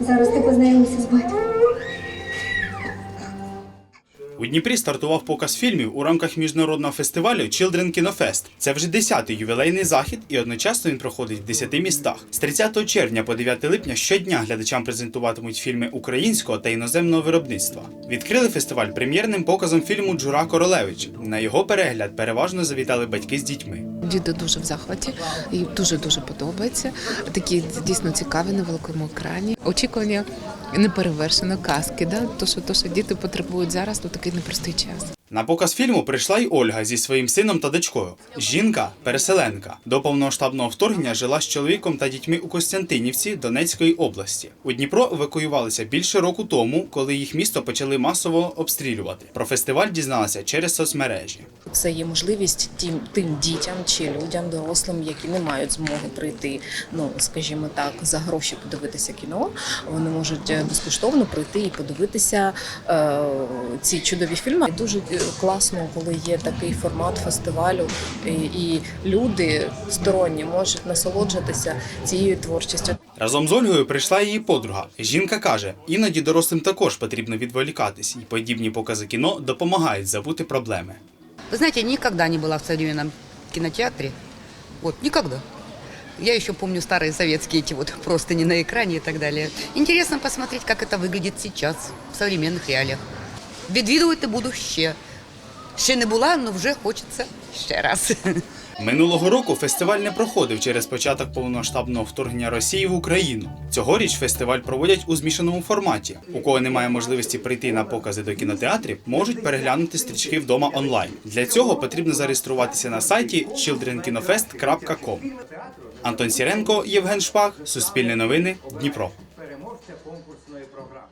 Зараз ти познайомишся з батьком. У Дніпрі стартував показ фільмів у рамках міжнародного фестивалю Children Кінофест. Це вже 10-й ювілейний захід, і одночасно він проходить в 10 містах. З 30 червня по 9 липня щодня глядачам презентуватимуть фільми українського та іноземного виробництва. Відкрили фестиваль прем'єрним показом фільму Джура Королевич. На його перегляд переважно завітали батьки з дітьми. Діти дуже в захваті і дуже дуже подобається. Такі дійсно цікаві на великому екрані. Очікування неперевершено казки. Да? То, що, то, що діти потребують зараз, то такий непростий час. На показ фільму прийшла й Ольга зі своїм сином та дочкою. Жінка переселенка. До повномасштабного вторгнення жила з чоловіком та дітьми у Костянтинівці Донецької області. У Дніпро евакуювалися більше року тому, коли їх місто почали масово обстрілювати. Про фестиваль дізналася через соцмережі. Це є можливість тим, тим дітям чи людям, дорослим, які не мають змоги прийти, ну скажімо так, за гроші подивитися кіно. Вони можуть е, безкоштовно прийти і подивитися е, ці чудові фільми. І Дуже е, класно, коли є такий формат фестивалю, і, і люди сторонні можуть насолоджуватися цією творчістю. Разом з Ольгою прийшла її подруга. Жінка каже, іноді дорослим також потрібно відволікатись, і подібні покази кіно допомагають забути проблеми. Вы знаете, никогда не была в современном кинотеатре. Вот, никогда. Я еще помню старые советские эти вот простыни на экране и так далее. Интересно посмотреть, как это выглядит сейчас, в современных реалиях. Відвідувати буду ще. Ще не була, але вже хочеться ще раз. Минулого року фестиваль не проходив через початок повномасштабного вторгнення Росії в Україну. Цьогоріч фестиваль проводять у змішаному форматі. У кого немає можливості прийти на покази до кінотеатрів, можуть переглянути стрічки вдома онлайн. Для цього потрібно зареєструватися на сайті childrenkinofest.com. Антон Сіренко, Євген Шпак, Суспільне новини, Дніпро. переможця конкурсної програми.